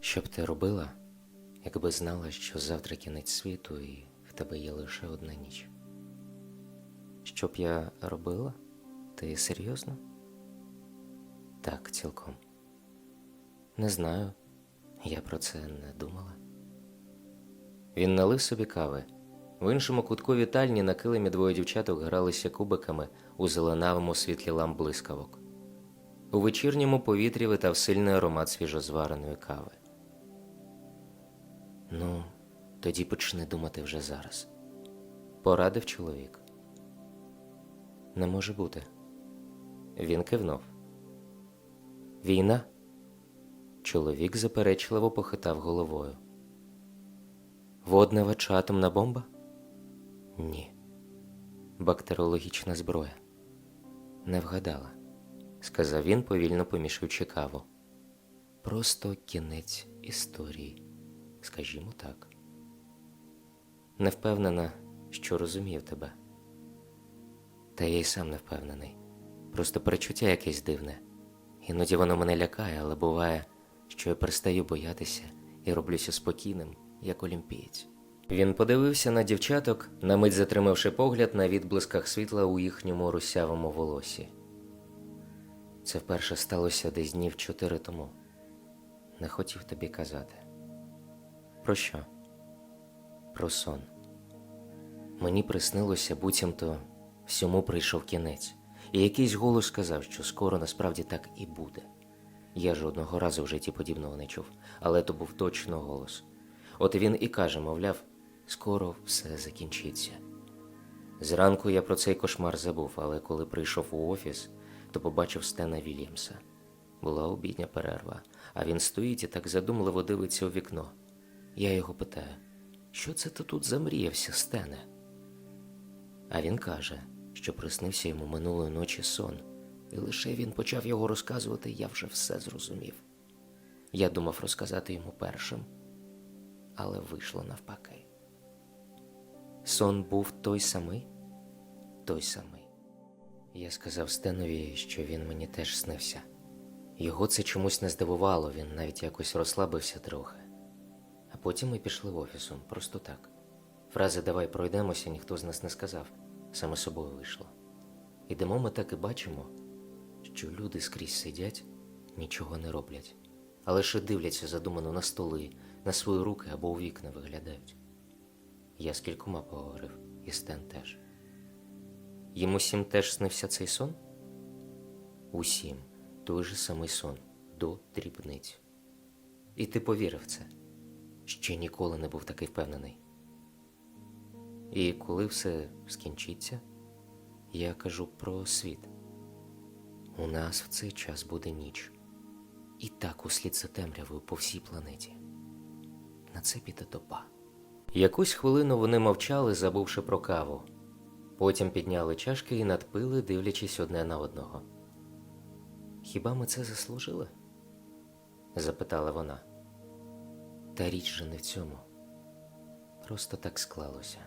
Що б ти робила, якби знала, що завтра кінець світу і в тебе є лише одна ніч? Що б я робила? Ти серйозно? Так, цілком. Не знаю, я про це не думала. Він налив собі кави. В іншому кутку вітальні на килимі двоє дівчаток гралися кубиками у зеленавому світлі ламп блискавок. У вечірньому повітрі витав сильний аромат свіжозвареної кави. Ну, тоді почни думати вже зараз. Порадив чоловік. Не може бути. Він кивнув. Війна? Чоловік заперечливо похитав головою. Воднева чи атомна бомба? Ні. Бактеріологічна зброя. Не вгадала, сказав він, повільно помішуючи каву. Просто кінець історії, скажімо так. Не впевнена, що розумів тебе. Та я й сам не впевнений. Просто перечуття якесь дивне. Іноді воно мене лякає, але буває, що я перестаю боятися і роблюся спокійним, як олімпієць. Він подивився на дівчаток, на мить затримавши погляд на відблисках світла у їхньому русявому волосі. Це вперше сталося десь днів чотири тому. Не хотів тобі казати. Про що? Про сон. Мені приснилося, буцімто всьому прийшов кінець, і якийсь голос сказав, що скоро насправді так і буде. Я жодного разу в житті подібного не чув, але то був точно голос. От він і каже, мовляв, скоро все закінчиться. Зранку я про цей кошмар забув, але коли прийшов у офіс, то побачив Стена Вільямса. Була обідня перерва, а він стоїть і так задумливо дивиться у вікно. Я його питаю, що це ти тут замріявся, Стене? А він каже, що приснився йому минулої ночі сон, і лише він почав його розказувати, я вже все зрозумів. Я думав розказати йому першим, але вийшло навпаки. Сон був той самий, той самий. Я сказав Стенові, що він мені теж снився. Його це чомусь не здивувало, він навіть якось розслабився трохи. Потім ми пішли офісом, просто так. Фрази давай пройдемося ніхто з нас не сказав, саме собою вийшло. Ідемо ми так і бачимо, що люди скрізь сидять, нічого не роблять, а лише дивляться задумано на столи, на свої руки або у вікна виглядають. Я з кількома поговорив, і Стен теж. Їм усім теж снився цей сон? Усім той же самий сон до дрібниць. І ти повірив це. Ще ніколи не був такий впевнений. І коли все скінчиться, я кажу про світ. У нас в цей час буде ніч. І так услід за темрявою по всій планеті. На це піде доба. Якусь хвилину вони мовчали, забувши про каву. Потім підняли чашки і надпили, дивлячись одне на одного. Хіба ми це заслужили? запитала вона. Та річ же не в цьому. Просто так склалося.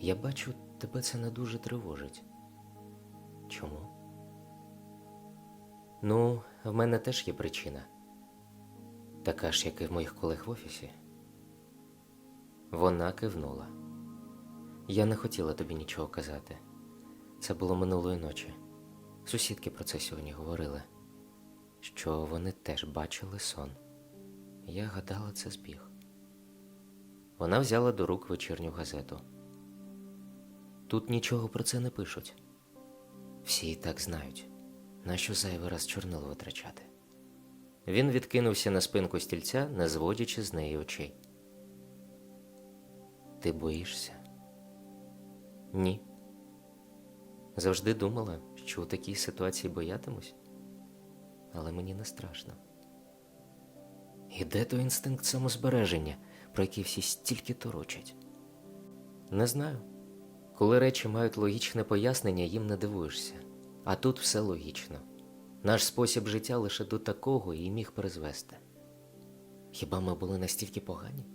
Я бачу, тебе це не дуже тривожить. Чому? Ну, в мене теж є причина. Така ж, як і в моїх колег в офісі. Вона кивнула. Я не хотіла тобі нічого казати. Це було минулої ночі. Сусідки про це сьогодні говорили, що вони теж бачили сон. Я гадала, це збіг. Вона взяла до рук вечірню газету. Тут нічого про це не пишуть. Всі і так знають, нащо зайвий раз чорнило витрачати. Він відкинувся на спинку стільця, не зводячи з неї очей. Ти боїшся? Ні. Завжди думала, що у такій ситуації боятимусь, але мені не страшно. І де той інстинкт самозбереження, про який всі стільки торочать? Не знаю. Коли речі мають логічне пояснення, їм не дивуєшся. А тут все логічно. Наш спосіб життя лише до такого і міг призвести. Хіба ми були настільки погані?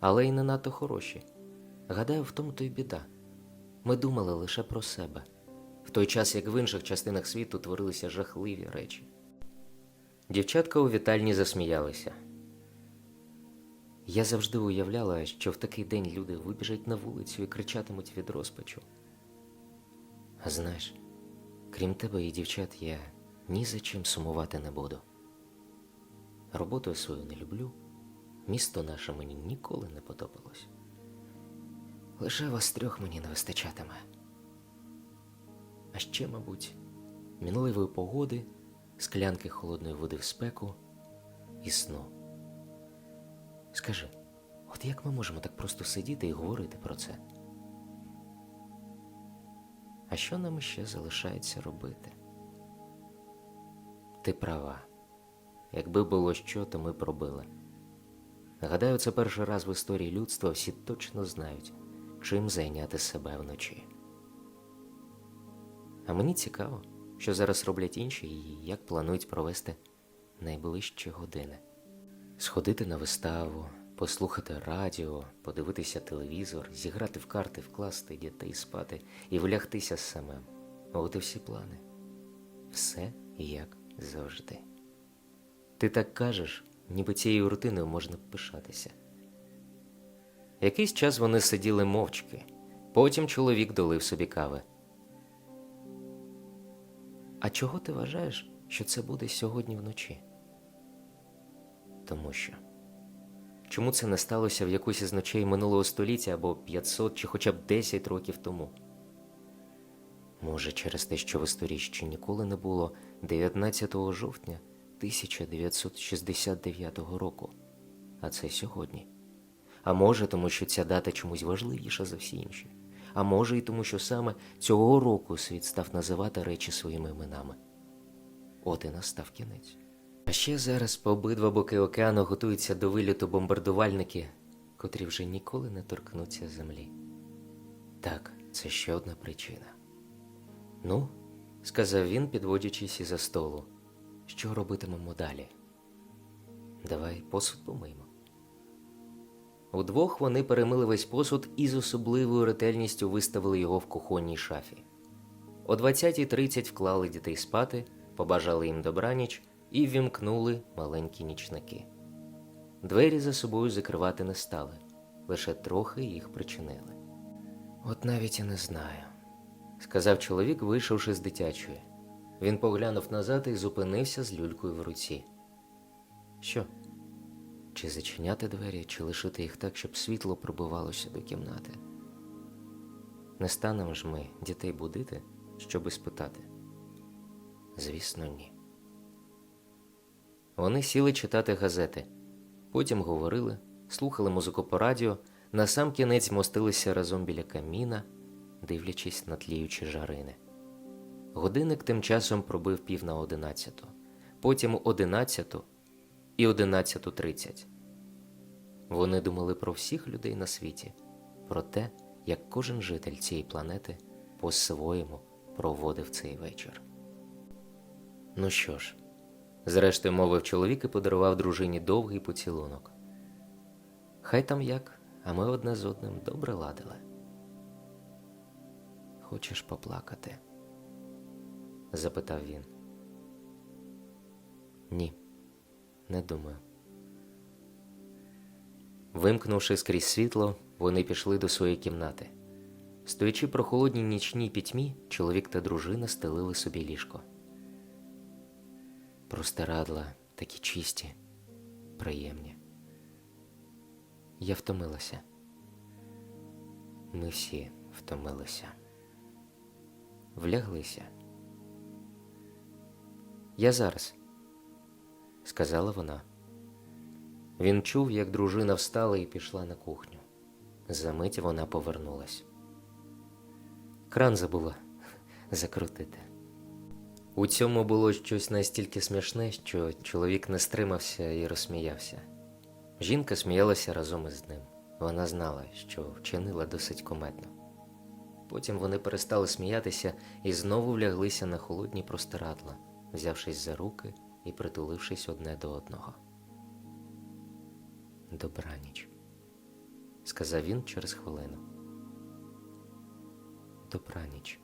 Але й не надто хороші. Гадаю, в тому то й біда. Ми думали лише про себе, в той час як в інших частинах світу творилися жахливі речі. Дівчатка у вітальні засміялися. Я завжди уявляла, що в такий день люди вибіжать на вулицю і кричатимуть від розпачу. А знаєш, крім тебе і дівчат, я ні за чим сумувати не буду. Роботу свою не люблю, місто наше мені ніколи не подобалось. Лише вас трьох мені не вистачатиме. А ще, мабуть, мінливої погоди, склянки холодної води в спеку і сну. Скажи, от як ми можемо так просто сидіти і говорити про це? А що нам ще залишається робити? Ти права. Якби було що, то ми пробили. Гадаю, це перший раз в історії людства всі точно знають, чим зайняти себе вночі. А мені цікаво, що зараз роблять інші і як планують провести найближчі години. Сходити на виставу, послухати радіо, подивитися телевізор, зіграти в карти, вкласти дітей спати і влягтися самим. От і всі плани. Все як завжди. Ти так кажеш, ніби цією рутиною можна пишатися. Якийсь час вони сиділи мовчки, потім чоловік долив собі кави. А чого ти вважаєш, що це буде сьогодні вночі? Тому що. Чому це не сталося в якусь із ночей минулого століття або 500 чи хоча б 10 років тому? Може, через те, що в історії ніколи не було 19 жовтня 1969 року, а це сьогодні. А може, тому що ця дата чомусь важливіша за всі інші. А може, і тому, що саме цього року світ став називати речі своїми іменами. От і настав кінець. А ще зараз по обидва боки океану готуються до виліту бомбардувальники, котрі вже ніколи не торкнуться землі. Так, це ще одна причина. Ну, сказав він, підводячись із за столу, що робитимемо далі? Давай посуд помиємо. Удвох вони перемили весь посуд і з особливою ретельністю виставили його в кухонній шафі. О 20.30 вклали дітей спати, побажали їм добраніч і ввімкнули маленькі нічники. Двері за собою закривати не стали, лише трохи їх причинили. От навіть і не знаю, сказав чоловік, вийшовши з дитячої. Він поглянув назад і зупинився з люлькою в руці. Що? Чи зачиняти двері, чи лишити їх так, щоб світло пробивалося до кімнати? Не станемо ж ми дітей будити, щоби спитати? Звісно, ні. Вони сіли читати газети, потім говорили, слухали музику по радіо, на сам кінець мостилися разом біля каміна, дивлячись на тліючі жарини. Годинник тим часом пробив пів на одинадцяту, потім одинадцяту і одинадцяту тридцять. Вони думали про всіх людей на світі, про те, як кожен житель цієї планети по-своєму проводив цей вечір. Ну що ж, зрештою мовив чоловік і подарував дружині довгий поцілунок. Хай там як, а ми одне з одним добре ладили. Хочеш поплакати? запитав він. Ні, не думаю. Вимкнувши скрізь світло, вони пішли до своєї кімнати. Стоячи про холодній нічній пітьмі, чоловік та дружина стелили собі ліжко. Простирадла такі чисті, приємні. Я втомилася. Ми всі втомилися. Вляглися. Я зараз, сказала вона. Він чув, як дружина встала і пішла на кухню. Замить вона повернулась. Кран забула закрутити. У цьому було щось настільки смішне, що чоловік не стримався і розсміявся. Жінка сміялася разом із ним. Вона знала, що вчинила досить кометно. Потім вони перестали сміятися і знову вляглися на холодні простирадла, взявшись за руки і притулившись одне до одного. Добраніч, сказав він через хвилину. Добраніч.